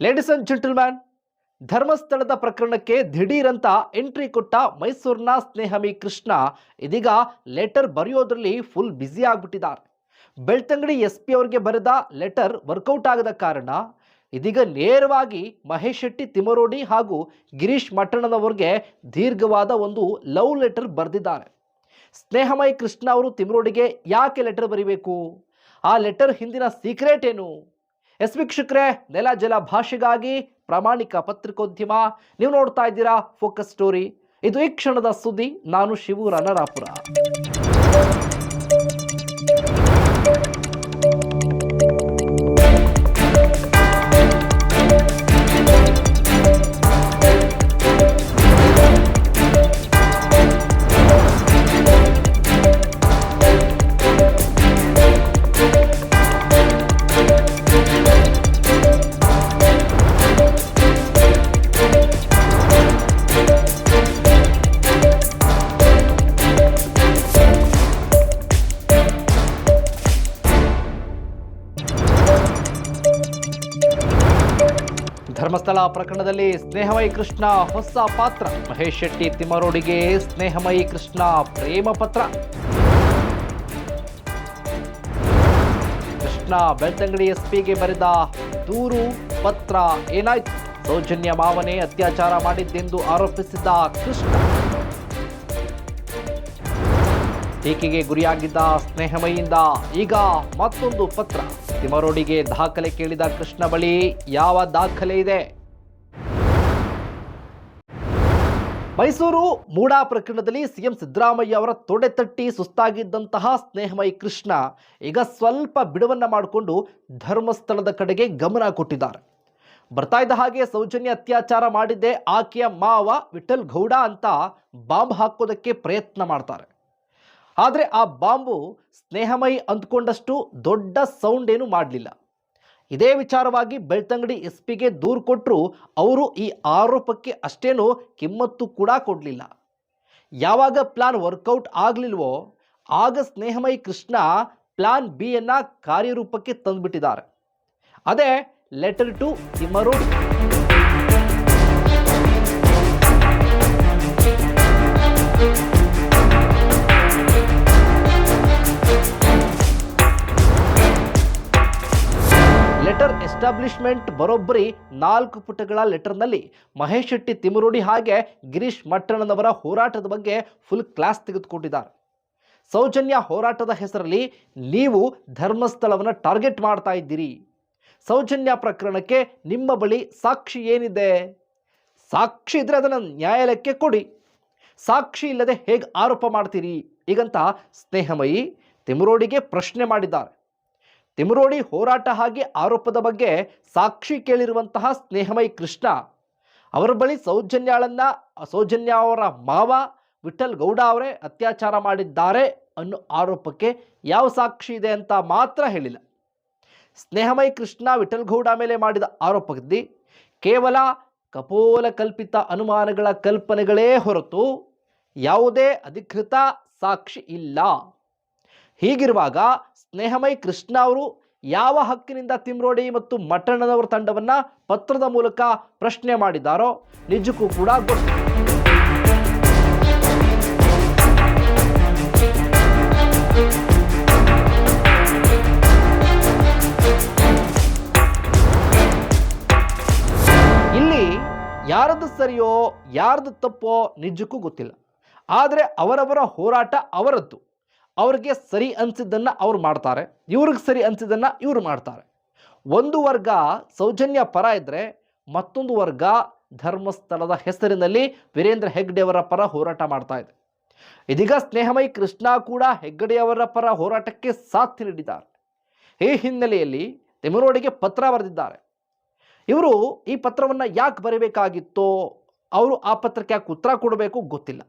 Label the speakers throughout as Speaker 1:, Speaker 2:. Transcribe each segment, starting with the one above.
Speaker 1: Ladies and gentleman ಧರ್ಮಸ್ಥಳದ ಪ್ರಕರಣಕ್ಕೆ ದಿಢೀರಂತ ಎಂಟ್ರಿ ಕೊಟ್ಟ ಮೈಸೂರಿನ ಸ್ನೇಹಮಿ ಕೃಷ್ಣ ಇದೀಗ ಲೆಟರ್ ಬರೆಯೋದ್ರಲ್ಲಿ ಫುಲ್ ಬ್ಯುಸಿ ಆಗ್ಬಿಟ್ಟಿದ್ದಾರೆ. ಬೆಳ್ತಂಗಡಿ ಎಸ್ ಪಿ ಅವರಿಗೆ ಬರೆದ ಲೆಟರ್ ವರ್ಕೌಟ್ ಆಗದ ಕಾರಣ ಇದೀಗ ನೇರವಾಗಿ ಮಹೇಶ್ ಶೆಟ್ಟಿ ತಿಮರೋಡಿ ಹಾಗೂ ಗಿರೀಶ್ ಮಟ್ಟಣ್ಣನವ್ರಿಗೆ ದೀರ್ಘವಾದ ಒಂದು ಲವ್ ಲೆಟರ್ ಬರೆದಿದ್ದಾರೆ. ಸ್ನೇಹಮಯಿ ಕೃಷ್ಣ ಅವರು ತಿಮರೋಡಿಗೆ ಯಾಕೆ ಲೆಟರ್ ಬರೀಬೇಕು? ಆ ಲೆಟರ್ ಹಿಂದಿನ ಸೀಕ್ರೆಟ್ ಏನು? ಎಸ್ ವೀಕ್ಷಕರೇ, ನೆಲ ಜಲ ಭಾಷೆಗಾಗಿ ಪ್ರಾಮಾಣಿಕ ಪತ್ರಿಕೋದ್ಯಮ. ನೀವು ನೋಡ್ತಾ ಇದ್ದೀರಾ ಫೋಕಸ್ ಸ್ಟೋರಿ ಇದು ಈ ಕ್ಷಣದ ಸುದ್ದಿ. ನಾನು ಶಿವು ರಣರಾಪುರ. ಧರ್ಮಸ್ಥಳ ಪ್ರಕರಣದಲ್ಲಿ ಸ್ನೇಹಮಯಿ ಕೃಷ್ಣ ಹೊಸ ಪಾತ್ರ. ಮಹೇಶ್ ಶೆಟ್ಟಿ ತಿಮ್ಮರೋಡಿಗೆ ಸ್ನೇಹಮಯಿ ಕೃಷ್ಣ ಪ್ರೇಮ ಪತ್ರ. ಕೃಷ್ಣ ಬೆಳ್ತಂಗಡಿ ಎಸ್ಪಿಗೆ ಬರೆದ ದೂರು ಪತ್ರ ಏನಾಯ್ತು? ಸೌಜನ್ಯ ಮಾವನೇ ಅತ್ಯಾಚಾರ ಮಾಡಿದ್ದೆಂದು ಆರೋಪಿಸಿದ್ದ ಕೃಷ್ಣ. ಟೀಕೆಗೆ ಗುರಿಯಾಗಿದ್ದ ಸ್ನೇಹಮಯಿಂದ ಈಗ ಮತ್ತೊಂದು ಪತ್ರ. ತಿಮರೋಡಿಗೆ ದಾಖಲೆ ಕೇಳಿದ ಕೃಷ್ಣ ಬಳಿ ಯಾವ ದಾಖಲೆ ಇದೆ? ಮೈಸೂರು ಮೂಡಾ ಪ್ರಕರಣದಲ್ಲಿ ಸಿಎಂ ಸಿದ್ದರಾಮಯ್ಯ ಅವರ ತೊಡೆ ತಟ್ಟಿ ಸುಸ್ತಾಗಿದ್ದಂತಹ ಸ್ನೇಹಮಯಿ ಕೃಷ್ಣ ಈಗ ಸ್ವಲ್ಪ ಬಿಡುವನ್ನ ಮಾಡಿಕೊಂಡು ಧರ್ಮಸ್ಥಳದ ಕಡೆಗೆ ಗಮನ ಕೊಟ್ಟಿದ್ದಾರೆ. ಬರ್ತಾ ಇದ್ದ ಹಾಗೆ ಸೌಜನ್ಯ ಅತ್ಯಾಚಾರ ಮಾಡಿದ್ದೆ ಆಕೆಯ ಮಾವ ವಿಠಲ್ ಗೌಡ ಅಂತ ಬಾಂಬ್ ಹಾಕೋದಕ್ಕೆ ಪ್ರಯತ್ನ ಮಾಡ್ತಾರೆ. ಆದರೆ ಆ ಬಾಂಬು ಸ್ನೇಹಮಯಿ ಅಂದ್ಕೊಂಡಷ್ಟು ದೊಡ್ಡ ಸೌಂಡ್ ಏನು ಮಾಡಲಿಲ್ಲ. ಇದೇ ವಿಚಾರವಾಗಿ ಬೆಳ್ತಂಗಡಿ ಎಸ್ ಪಿಗೆ ದೂರು ಕೊಟ್ಟರು ಅವರು ಈ ಆರೋಪಕ್ಕೆ ಅಷ್ಟೇನು ಕಿಮ್ಮತ್ತು ಕೂಡ ಕೊಡಲಿಲ್ಲ. ಯಾವಾಗ ಪ್ಲಾನ್ ವರ್ಕೌಟ್ ಆಗಲಿಲ್ವೋ ಆಗ ಸ್ನೇಹಮಯಿ ಕೃಷ್ಣ ಪ್ಲಾನ್ ಬಿಯನ್ನು ಕಾರ್ಯರೂಪಕ್ಕೆ ತಂದುಬಿಟ್ಟಿದ್ದಾರೆ. ಅದೇ ಲೆಟರ್ ಟು ತಿಮರೋಡಿ ಎಸ್ಟಾಬ್ಲಿಷ್ಮೆಂಟ್ ಬರೋಬ್ಬರಿ ನಾಲ್ಕು ಪುಟಗಳ ಲೆಟರ್ನಲ್ಲಿ ಮಹೇಶ್ ಶೆಟ್ಟಿ ತಿಮರೋಡಿ ಹಾಗೆ ಗಿರೀಶ್ ಮಟ್ಟಣ್ಣನವರ ಹೋರಾಟದ ಬಗ್ಗೆ ಫುಲ್ ಕ್ಲಾಸ್ ತೆಗೆದುಕೊಂಡಿದ್ದಾರೆ. ಸೌಜನ್ಯ ಹೋರಾಟದ ಹೆಸರಲ್ಲಿ ನೀವು ಧರ್ಮಸ್ಥಳವನ್ನು ಟಾರ್ಗೆಟ್ ಮಾಡ್ತಾ ಇದ್ದೀರಿ. ಸೌಜನ್ಯ ಪ್ರಕರಣಕ್ಕೆ ನಿಮ್ಮ ಬಳಿ ಸಾಕ್ಷಿ ಏನಿದೆ? ಸಾಕ್ಷಿ ಇದ್ರೆ ಅದನ್ನು ನ್ಯಾಯಾಲಯಕ್ಕೆ ಕೊಡಿ. ಸಾಕ್ಷಿ ಇಲ್ಲದೆ ಹೇಗೆ ಆರೋಪ ಮಾಡ್ತೀರಿ? ಈಗಂತ ಸ್ನೇಹಮಯಿ ತಿಮರೋಡಿಗೆ ಪ್ರಶ್ನೆ ಮಾಡಿದ್ದಾರೆ. ತಿಮರೋಡಿ ಹೋರಾಟ ಹಾಗೆ ಆರೋಪದ ಬಗ್ಗೆ ಸಾಕ್ಷಿ ಕೇಳಿರುವಂತಹ ಸ್ನೇಹಮಯಿ ಕೃಷ್ಣ. ಅವರ ಬಳಿ ಸೌಜನ್ಯಾಳನ್ನ, ಸೌಜನ್ಯ ಅವರ ಮಾವ ವಿಠಲ್ ಗೌಡ ಅವರೇ ಅತ್ಯಾಚಾರ ಮಾಡಿದ್ದಾರೆ ಅನ್ನೋ ಆರೋಪಕ್ಕೆ ಯಾವ ಸಾಕ್ಷಿ ಇದೆ ಅಂತ ಮಾತ್ರ ಹೇಳಿಲ್ಲ. ಸ್ನೇಹಮಯಿ ಕೃಷ್ಣ ವಿಠಲ್ ಗೌಡ ಮೇಲೆ ಮಾಡಿದ ಆರೋಪದಲ್ಲಿ ಕೇವಲ ಕಪೋಲ ಕಲ್ಪಿತ ಅನುಮಾನಗಳ ಕಲ್ಪನೆಗಳೇ ಹೊರತು ಯಾವುದೇ ಅಧಿಕೃತ ಸಾಕ್ಷಿ ಇಲ್ಲ. ಹೀಗಿರುವಾಗ ಸ್ನೇಹಮಯಿ ಕೃಷ್ಣ ಅವರು ಯಾವ ಹಕ್ಕಿನಿಂದ ತಿಮ್ರೋಡಿ ಮತ್ತು ಮಟ್ಟಣ್ಣನವರ ತಂಡವನ್ನ ಪತ್ರದ ಮೂಲಕ ಪ್ರಶ್ನೆ ಮಾಡಿದ್ದಾರೋ ನಿಜಕ್ಕೂ ಕೂಡ ಗೊತ್ತು. ಇಲ್ಲಿ ಯಾರದ್ದು ಸರಿಯೋ ಯಾರದ್ದು ತಪ್ಪೋ ನಿಜಕ್ಕೂ ಗೊತ್ತಿಲ್ಲ. ಆದರೆ ಅವರವರ ಹೋರಾಟ ಅವರದ್ದು. ಅವ್ರಿಗೆ ಸರಿ ಅನಿಸಿದ್ದನ್ನು ಅವ್ರು ಮಾಡ್ತಾರೆ, ಇವ್ರಿಗೆ ಸರಿ ಅನಿಸಿದ್ದನ್ನು ಇವ್ರು ಮಾಡ್ತಾರೆ. ಒಂದು ವರ್ಗ ಸೌಜನ್ಯ ಪರ ಇದ್ದರೆ ಮತ್ತೊಂದು ವರ್ಗ ಧರ್ಮಸ್ಥಳದ ಹೆಸರಿನಲ್ಲಿ ವೀರೇಂದ್ರ ಹೆಗ್ಡೆಯವರ ಪರ ಹೋರಾಟ ಮಾಡ್ತಾ ಇದೆ. ಇದೀಗ ಸ್ನೇಹಮಯಿ ಕೃಷ್ಣ ಕೂಡ ಹೆಗ್ಗಡೆಯವರ ಪರ ಹೋರಾಟಕ್ಕೆ ಸಾಥ್ ನೀಡಿದ್ದಾರೆ. ಈ ಹಿನ್ನೆಲೆಯಲ್ಲಿ ತಿಮರೋಡಿಗೆ ಪತ್ರ ಬರೆದಿದ್ದಾರೆ. ಇವರು ಈ ಪತ್ರವನ್ನು ಯಾಕೆ ಬರೀಬೇಕಾಗಿತ್ತೋ, ಅವರು ಆ ಪತ್ರಕ್ಕೆ ಯಾಕೆ ಉತ್ತರ ಕೊಡಬೇಕು ಗೊತ್ತಿಲ್ಲ.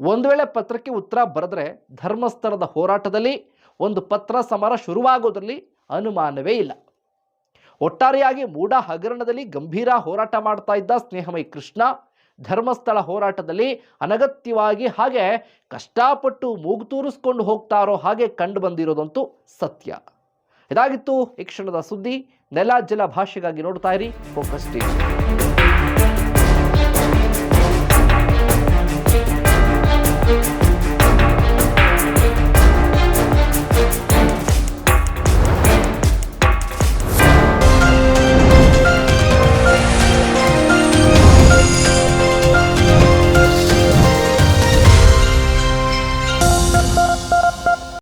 Speaker 1: ಒಂದು ವೇಳೆ ಪತ್ರಕ್ಕೆ ಉತ್ತರ ಬರೆದ್ರೆ ಧರ್ಮಸ್ಥಳದ ಹೋರಾಟದಲ್ಲಿ ಒಂದು ಪತ್ರ ಸಮರ ಶುರುವಾಗೋದ್ರಲ್ಲಿ ಅನುಮಾನವೇ ಇಲ್ಲ. ಒಟ್ಟಾರೆಯಾಗಿ ಮೂಡ ಹಗರಣದಲ್ಲಿ ಗಂಭೀರ ಹೋರಾಟ ಮಾಡ್ತಾ ಇದ್ದ ಸ್ನೇಹಮಯಿ ಕೃಷ್ಣ ಧರ್ಮಸ್ಥಳ ಹೋರಾಟದಲ್ಲಿ ಅನಗತ್ಯವಾಗಿ ಹಾಗೆ ಕಷ್ಟಪಟ್ಟು ಮೂಗು ತೂರಿಸ್ಕೊಂಡು ಹೋಗ್ತಾರೋ ಹಾಗೆ ಕಂಡು ಬಂದಿರೋದಂತೂ ಸತ್ಯ. ಇದಾಗಿತ್ತು ಈ ಕ್ಷಣದ ಸುದ್ದಿ. ನೆಲ, ಜಲ ಭಾಷೆಗಾಗಿ ನೋಡ್ತಾ ಇರಿ. Focus TV